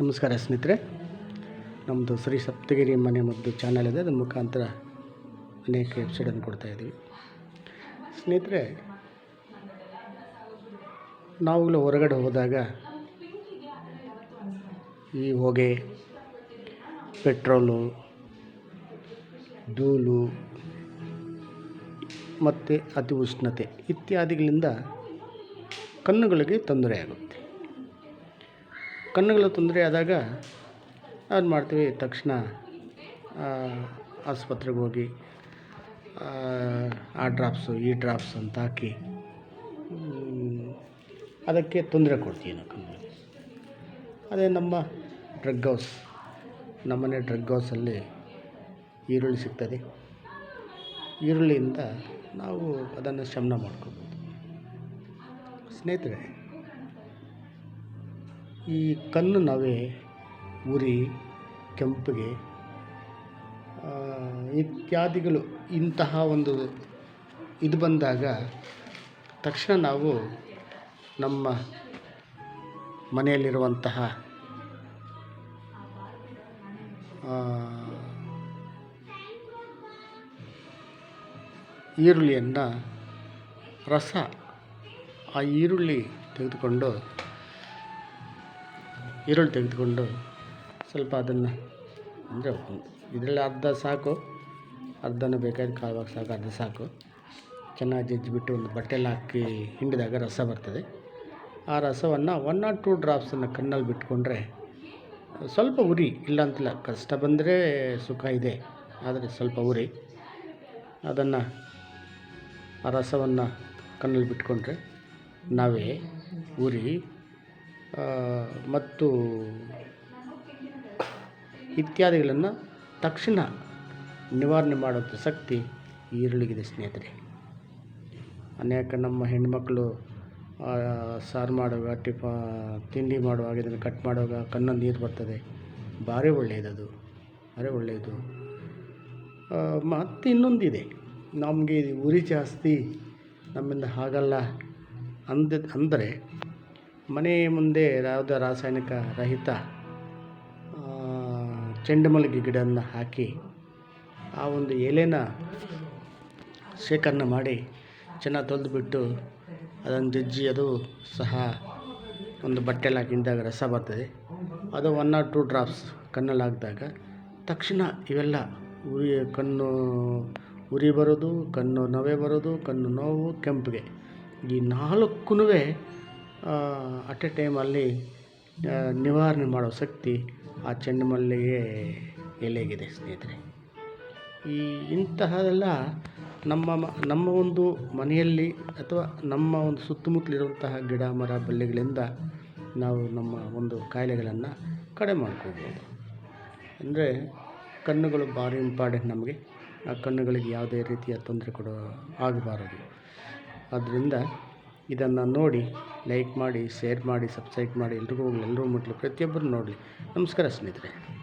ನಮಸ್ಕಾರ ಸ್ನೇಹಿತರೆ. ನಮ್ಮದು ಶ್ರೀ ಸಪ್ತಗಿರಿ ಮನೆ ಮದ್ದು ಚಾನಲ್ ಇದೆ. ಅದರ ಮುಖಾಂತರ ಅನೇಕ ವೆಬ್ಸೈಟನ್ನು ಕೊಡ್ತಾ ಇದ್ದೀವಿ. ಸ್ನೇಹಿತರೆ, ನಾವುಗಳು ಹೊರಗಡೆ ಹೋದಾಗ ಈ ಹೊಗೆ, ಪೆಟ್ರೋಲು, ಧೂಳು ಮತ್ತು ಅತಿ ಉಷ್ಣತೆ ಇತ್ಯಾದಿಗಳಿಂದ ಕಣ್ಣುಗಳಿಗೆ ತೊಂದರೆ ಆಗುತ್ತೆ ಕಣ್ಣುಗಳ ತೊಂದರೆ ಆದಾಗ ಏನು ಮಾಡ್ತೀವಿ. ತಕ್ಷಣ ಆಸ್ಪತ್ರೆಗೆ ಹೋಗಿ ಆ, ಡ್ರಾಪ್ಸು ಈ ಡ್ರಾಪ್ಸ್ ಅಂತ ಹಾಕಿ ಅದಕ್ಕೆ ತೊಂದರೆ ಕೊಡ್ತೀವಿ ನಾವು ಕಣ್ಣಿಗೆ ಅದೇ ನಮ್ಮ ಡ್ರಗ್ ಹೌಸ್ ನಮ್ಮನೆ ಡ್ರಗ್ ಹೌಸಲ್ಲಿ ಈರುಳ್ಳಿ ಸಿಗ್ತದೆ. ಈರುಳ್ಳಿಯಿಂದ ನಾವು ಅದನ್ನು ಶಮನ ಮಾಡ್ಕೋಬೋದು. ಸ್ನೇಹಿತರೆ ಈ ಕಲ್ಲು ನವೆ ಉರಿ ಕೆಂಪಿಗೆ ಇತ್ಯಾದಿಗಳು ಇಂತಹ ಒಂದು ಇದು ಬಂದಾಗ ತಕ್ಷಣ ನಾವು ನಮ್ಮ ಮನೆಯಲ್ಲಿರುವಂತಹ ಈರುಳ್ಳಿಯನ್ನು ರಸ ಆ ಈರುಳ್ಳಿ ತೆಗೆದುಕೊಂಡು ಈರುಳ್ಳಿ ತೆಗೆದುಕೊಂಡು ಸ್ವಲ್ಪ ಅದನ್ನು ಅಂದರೆ ಇದರಲ್ಲಿ ಅರ್ಧ ಸಾಕು, ಅರ್ಧನೂ ಬೇಕಾದ್ರೆ ಕಾಳುವಾಗ ಸಾಕು, ಅರ್ಧ ಸಾಕು. ಚೆನ್ನಾಗಿ ಜಜ್ಜಿಬಿಟ್ಟು ಒಂದು ಬಟ್ಟೆಯಲ್ಲಿ ಹಾಕಿ ಹಿಂಡಿದಾಗ ರಸ ಬರ್ತದೆ. ಆ ರಸವನ್ನು ಒನ್ ಆರ್ ಟೂ ಡ್ರಾಪ್ಸನ್ನು ಕಣ್ಣಲ್ಲಿ ಬಿಟ್ಕೊಂಡ್ರೆ ಸ್ವಲ್ಪ ಉರಿ ಇಲ್ಲ ಅಂತಿಲ್ಲ ಕಷ್ಟ ಬಂದರೆ ಸುಖ ಇದೆ, ಆದರೆ ಸ್ವಲ್ಪ ಉರಿ. ಅದನ್ನು ಆ ರಸವನ್ನು ಕಣ್ಣಲ್ಲಿ ಬಿಟ್ಕೊಂಡ್ರೆ ನಾವೇ ಉರಿ ಮತ್ತು ಇತ್ಯಾದಿಗಳನ್ನು ತಕ್ಷಣ ನಿವಾರಣೆ ಮಾಡುವಂಥ ಶಕ್ತಿ ಈರುಳ್ಳಿಗಿದೆ ಸ್ನೇಹಿತರೆ. ಅನೇಕ ನಮ್ಮ ಹೆಣ್ಮಕ್ಳು ಆ, ಸಾರು ಮಾಡುವಾಗ ಟಿಫ ತಿಂಡಿ ಮಾಡುವಾಗ ಇದನ್ನು ಕಟ್ ಮಾಡುವಾಗ ಕಣ್ಣಲ್ಲಿ ನೀರು ಬರ್ತದೆ. ಭಾರಿ ಒಳ್ಳೆಯದದು ಭಾರಿ ಒಳ್ಳೆಯದು. ಮತ್ತು ಇನ್ನೊಂದಿದೆ. ನಮಗೆ ಉರಿ ಜಾಸ್ತಿ ನಮ್ಮಿಂದ ಆಗಲ್ಲ ಅಂದ ಅಂದರೆ ಮನೆ ಮುಂದೆ ಯಾವುದೇ ರಾಸಾಯನಿಕ ರಹಿತ ಚೆಂಡುಮಲ್ಲಿಗೆ ಗಿಡವನ್ನು ಹಾಕಿ ಆ ಒಂದು ಎಲೆನ ಶೇಖರಣೆ ಮಾಡಿ ಚೆನ್ನಾಗಿ ತೊಳೆದುಬಿಟ್ಟು ಅದನ್ನು ಜಜ್ಜಿ ಅದು ಸಹ ಒಂದು ಬಟ್ಟೆಲಿ ಹಾಕಿ ಹಿಂಡಿದಾಗ ರಸ ಬರ್ತದೆ. ಅದು ಒನ್ ಆರ್ ಟೂ ಡ್ರಾಪ್ಸ್ ಕಣ್ಣಲ್ಲಿ ಹಾಕಿದಾಗ ತಕ್ಷಣ ಇವೆಲ್ಲ ಉರಿ, ಕಣ್ಣು ಉರಿ ಬರೋದು, ಕಣ್ಣು ನವೆ ಬರೋದು, ಕಣ್ಣು ನೋವು ಕೆಂಪಿಗೆ. ಈ ನಾಲ್ಕೂ ಅಟ್ ಎ ಟೈಮಲ್ಲಿ ನಿವಾರಣೆ ಮಾಡೋ ಶಕ್ತಿ ಆ ಚೆಂಡುಮಲ್ಲಿಗೆ ಎಲೆಗಿದೆ, ಸ್ನೇಹಿತರೆ. ಈ ಇಂತಹದೆಲ್ಲ ನಮ್ಮ ಮ, ನಮ್ಮ ಒಂದು ಮನೆಯಲ್ಲಿ ಅಥವಾ ನಮ್ಮ ಒಂದು ಸುತ್ತಮುತ್ತಲಿರುವಂತಹ ಗಿಡ, ಮರ, ಬಳ್ಳಿಗಳಿಂದ ನಾವು ನಮ್ಮ ಒಂದು ಕಾಯಿಲೆಗಳನ್ನು ಕಡಿಮೆ ಮಾಡ್ಕೋಬೋದು. ಅಂದರೆ ಕಣ್ಣುಗಳು ಭಾರಿ ಇಂಪಾರ್ಟೆಂಟ್ ನಮಗೆ. ಆ ಕಣ್ಣುಗಳಿಗೆ ಯಾವುದೇ ರೀತಿಯ ತೊಂದರೆ ಕೊಡೋ ಆಗಬಾರದು. ಆದ್ದರಿಂದ ಇದನ್ನು ನೋಡಿ, ಲೈಕ್ ಮಾಡಿ, ಶೇರ್ ಮಾಡಿ, ಸಬ್ಸ್ಕ್ರೈಬ್ ಮಾಡಿ, ಎಲ್ರಿಗೂ ಎಲ್ಲರೂ ಮುಟ್ಟಲಿ ಪ್ರತಿಯೊಬ್ಬರು ನೋಡಲಿ. ನಮಸ್ಕಾರ ಸ್ನೇಹಿತರೆ.